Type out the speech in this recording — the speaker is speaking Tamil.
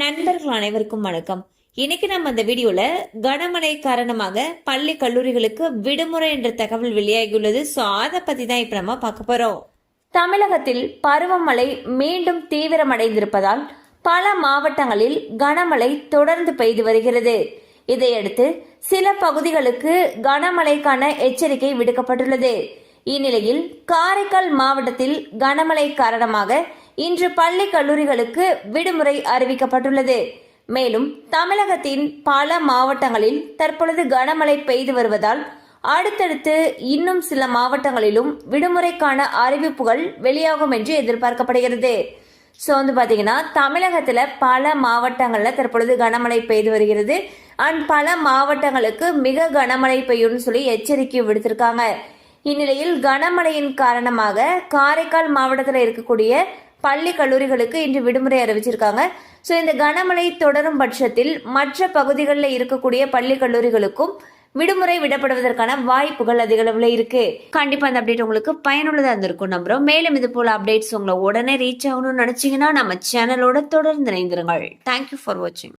நண்பர்கள் அனைவருக்கும் வணக்கம். இன்னைக்கு நம்ம இந்த வீடியோல கனமழை காரணமாக பள்ளி கல்லூரிகளுக்கு விடுமுறை என்ற தகவல் வெளியாகியுள்ளது. ஸோ அதை பத்தி தான் இப்ப நம்ம பார்க்க போறோம். தமிழகத்தில் பருவமழை மீண்டும் தீவிரமடைந்திருப்பதால் பல மாவட்டங்களில் கனமழை தொடர்ந்து பெய்து வருகிறது. இதையடுத்து சில பகுதிகளுக்கு கனமழைக்கான எச்சரிக்கை விடுக்கப்பட்டுள்ளது. இந்நிலையில் காரைக்கால் மாவட்டத்தில் கனமழை காரணமாக இன்று பள்ளி கல்லூரிகளுக்கு விடுமுறை அறிவிக்கப்பட்டுள்ளது. மேலும் தமிழகத்தின் பல மாவட்டங்களில் தற்பொழுது கனமழை பெய்து வருவதால் அடுத்தடுத்து இன்னும் சில மாவட்டங்களிலும் விடுமுறைக்கான அறிவிப்புகள் வெளியாகும் என்று எதிர்பார்க்கப்படுகிறது. ஸோ வந்து பார்த்தீங்கன்னா தமிழகத்தில் பல மாவட்டங்களில் தற்பொழுது கனமழை பெய்து வருகிறது. அண்ட் பல மாவட்டங்களுக்கு மிக கனமழை பெய்யும்னு சொல்லி எச்சரிக்கை விடுத்திருக்காங்க. இந்நிலையில் கனமழையின் காரணமாக காரைக்கால் மாவட்டத்தில் இருக்கக்கூடிய பள்ளி கல்லூரிகளுக்கு இன்று விடுமுறை அறிவிச்சிருக்காங்க. ஸோ இந்த கனமழை தொடரும் பட்சத்தில் மற்ற பகுதிகளில் இருக்கக்கூடிய பள்ளி கல்லூரிகளுக்கும் விடுமுறை விடப்படுவதற்கான வாய்ப்புகள் அதிக அளவில் இருக்கு. கண்டிப்பா அந்த அப்டேட் உங்களுக்கு பயனுள்ளதாக இருந்திருக்கும் நம்புறோம். மேலும் இது போல அப்டேட்ஸ் உங்களை உடனே ரீச் ஆகணும்னு நினைச்சீங்கன்னா நம்ம சேனலோட தொடர்ந்து இணைந்திருங்கள். தேங்க்யூ ஃபார் வாட்சிங்